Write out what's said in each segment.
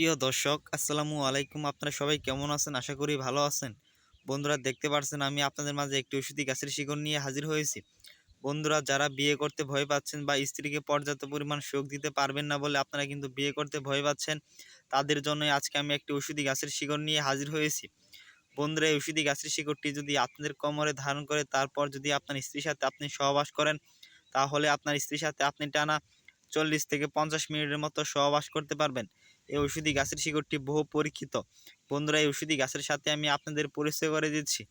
প্রিয় দর্শক, আসসালামু আলাইকুম। আপনারা সবাই কেমন আছেন? আশা করি ভালো আছেন। বন্ধুরা, দেখতে পাচ্ছেন আমি আপনাদের মাঝে একটি ওষুধি গাছের শিকড় নিয়ে হাজির হয়েছি। বন্ধুরা, যারা বিয়ে করতে ভয় পাচ্ছেন বা স্ত্রীকে পর্যাপ্ত পরিমাণ সুখ দিতে পারবেন না বলে আপনারা কিন্তু বিয়ে করতে ভয় পাচ্ছেন, তাদের জন্য আজকে আমি একটি ওষুধি গাছের শিকড় নিয়ে হাজির হয়েছি। বন্ধুরা, এই ওষুধি গাছের শিকড়টি যদি আপনাদের কোমরে ধারণ করে, তারপর যদি আপনার স্ত্রীর সাথে আপনি সহবাস করেন, তাহলে আপনার স্ত্রীর সাথে আপনি টানা চল্লিশ থেকে পঞ্চাশ মিনিটের মতো সহবাস করতে পারবেন। এই ঔষধি গাছের শিকড়টি বহু পরীক্ষিত। বন্ধুরা, এই ঔষধি গাছের সাথে আমি আপনাদের পরিচয় করে দিচ্ছি।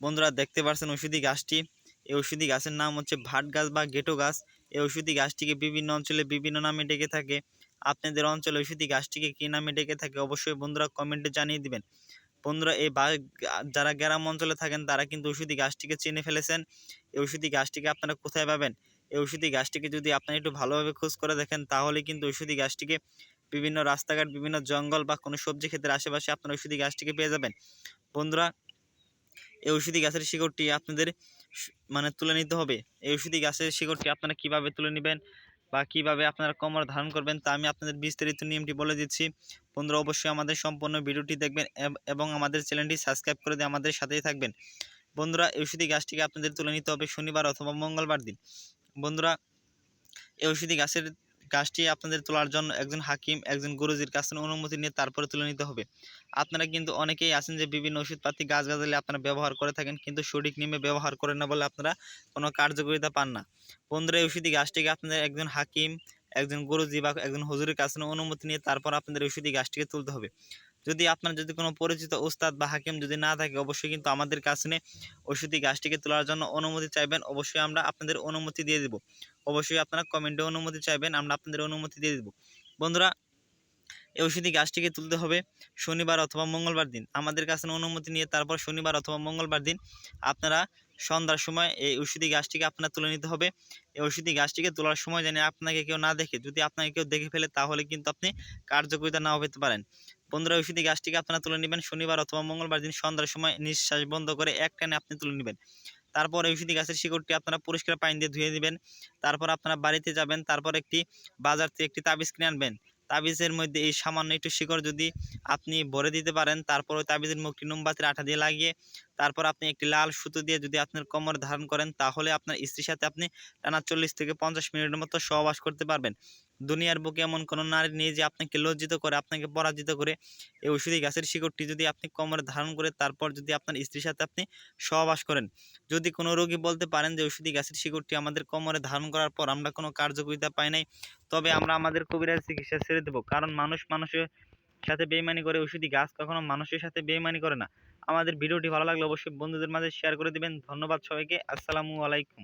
বন্ধুরা, দেখতে পাচ্ছেন ঔষধি গাছটি। এই ঔষধি গাছের নাম হচ্ছে ভাট গাছ বা গেটো গাছ। এই ঔষধি গাছটিকে বিভিন্ন অঞ্চলে বিভিন্ন নামে ডেকে থাকে। আপনাদের অঞ্চলে ঔষধি গাছটিকে কী নামে ডেকে থাকে অবশ্যই বন্ধুরা কমেন্টে জানিয়ে দিবেন। বন্ধুরা, এই বা যারা গ্রাম অঞ্চলে থাকেন, তারা কিন্তু ঔষধি গাছটিকে চিনে ফেলেছেন। এই ঔষধি গাছটিকে আপনারা কোথায় পাবেন? এই ঔষধি গাছটিকে যদি আপনারা একটু ভালোভাবে খোঁজ করে দেখেন, তাহলে কিন্তু ঔষধি গাছটিকে বিভিন্ন রাস্তাঘাট, বিভিন্ন জঙ্গল বা কোনো সবজি ক্ষেতের আশেপাশে আপনারা ওষুধি গাছটিকে পেয়ে যাবেন। বন্ধুরা, এই ওষুধি গাছের শিকড়টি আপনাদের মানে তুলে নিতে হবে। এই ওষুধি গাছের শিকড়টি আপনারা কীভাবে তুলে নেবেন বা কীভাবে আপনারা কোমর ধারণ করবেন তা আমি আপনাদের বিস্তারিত নিয়মটি বলে দিচ্ছি। বন্ধুরা, অবশ্যই আমাদের সম্পূর্ণ ভিডিওটি দেখবেন এবং আমাদের চ্যানেলটি সাবস্ক্রাইব করে দিয়ে আমাদের সাথেই থাকবেন। বন্ধুরা ওষুধি গাছটিকে আপনাদের তুলে নিতে হবে শনিবার অথবা মঙ্গলবার দিন। বন্ধুরা, এই ওষুধি গাছের গাছটি আপনাদের তোলার জন্য একজন হাকিম, একজন গুরুজির কাছ অনুমতি নিয়ে তারপরে তুলে নিতে হবে। আপনারা কিন্তু অনেকেই আছেন যে বিভিন্ন ওষুধপাতি গাছ গাছালি আপনারা ব্যবহার করে থাকেন কিন্তু সঠিক নিয়মে ব্যবহার করেন না বলে আপনারা কোনো কার্যকারিতা পান না। বন্ধুরা, এই ওষুধি গাছটিকে আপনাদের একজন হাকিম, একজন গুরুজি বা একজন হুজুরের কাছে অনুমতি নিয়ে তারপর আপনাদের ওষুধি গাছটিকে তুলতে হবে। যদি আপনার যদি কোনো পরিচিত ওস্তাদ বা হাকিম যদি না থাকে, অবশ্যই কিন্তু আমাদের কাছে ওষুধি গাছটিকে তোলার জন্য অনুমতি চাইবেন। অবশ্যই আমরা আপনাদের অনুমতি দিয়ে দেব। অবশ্যই আপনারা কমেন্টে অনুমতি চাইবেন, আমরা আপনাদের অনুমতি দিয়ে দেব। বন্ধুরা, এই ওষুধি গাছটিকে তুলতে হবে শনিবার অথবা মঙ্গলবার দিন। আমাদের কাছে অনুমতি নিয়ে তারপর শনিবার অথবা মঙ্গলবার দিন আপনারা সন্ধ্যার সময় এই ওষুধি গাছটিকে আপনার তুলে নিতে হবে। এই ওষুধি গাছটিকে তোলার সময় জানি আপনাকে কেউ না দেখে, যদি আপনাকে কেউ দেখে ফেলে, তাহলে কিন্তু আপনি কার্যকরিতা নাও পেতে পারেন। বন্ধুরা ওষুধি গাছটিকে আপনারা তুলে নেবেন। শনিবার অথবা মঙ্গলবার দিন সন্ধ্যার সময় নিঃশ্বাস বন্ধ করে এক টানে আপনি তুলে নেবেন। তারপর ঔষধি গাছের শিকড়টি আপনারা পরিষ্কার পানি দিয়ে ধুয়ে দিবেন তারপর আপনারা বাড়িতে যাবেন, তারপর একটি বাজার থেকে একটি তাবিজ কিনে আনবেন। তাবিজের মধ্যে এই সামান্য একটু শিকড় যদি আপনি ভরে দিতে পারেন, তারপর ওই তাবিজের মুখটি মোমবাতির আঠা দিয়ে লাগিয়ে, তারপর আপনি একটি লাল সুতো দিয়ে যদি আপনার কোমর ধারণ করেন, তাহলে আপনার স্ত্রীর সাথে আপনি টানা চল্লিশ থেকে পঞ্চাশ মিনিটের মতো সহবাস করতে পারবেন। দুনিয়ার বুকে এমন কোনো নারী নেই যে আপনাকে লজ্জিত করে, আপনাকে পরাজিত করে। এই ওষুধি গাছের শিকড়টি যদি আপনি কোমরে ধারণ করে, তারপর যদি আপনার স্ত্রীর সাথে আপনি সহবাস করেন। যদি কোনো রোগী বলতে পারেন যে ওষুধি গাছের শিকড়টি আমাদের কোমরে ধারণ করার পর আমরা কোনো কার্যকরিতা পাই নাই, তবে আমরা আমাদের কবিরাজ চিকিৎসা ছেড়ে দেবো। কারণ মানুষ মানুষের সাথে বেইমানি করে ওষুধি গাছ কখনো মানুষের সাথে বেইমানি করে না। আমাদের ভিডিওটি ভালো লাগলে অবশ্যই বন্ধুদের মাঝে শেয়ার করে দিবেন। ধন্যবাদ সবাইকে। আসসালামু আলাইকুম।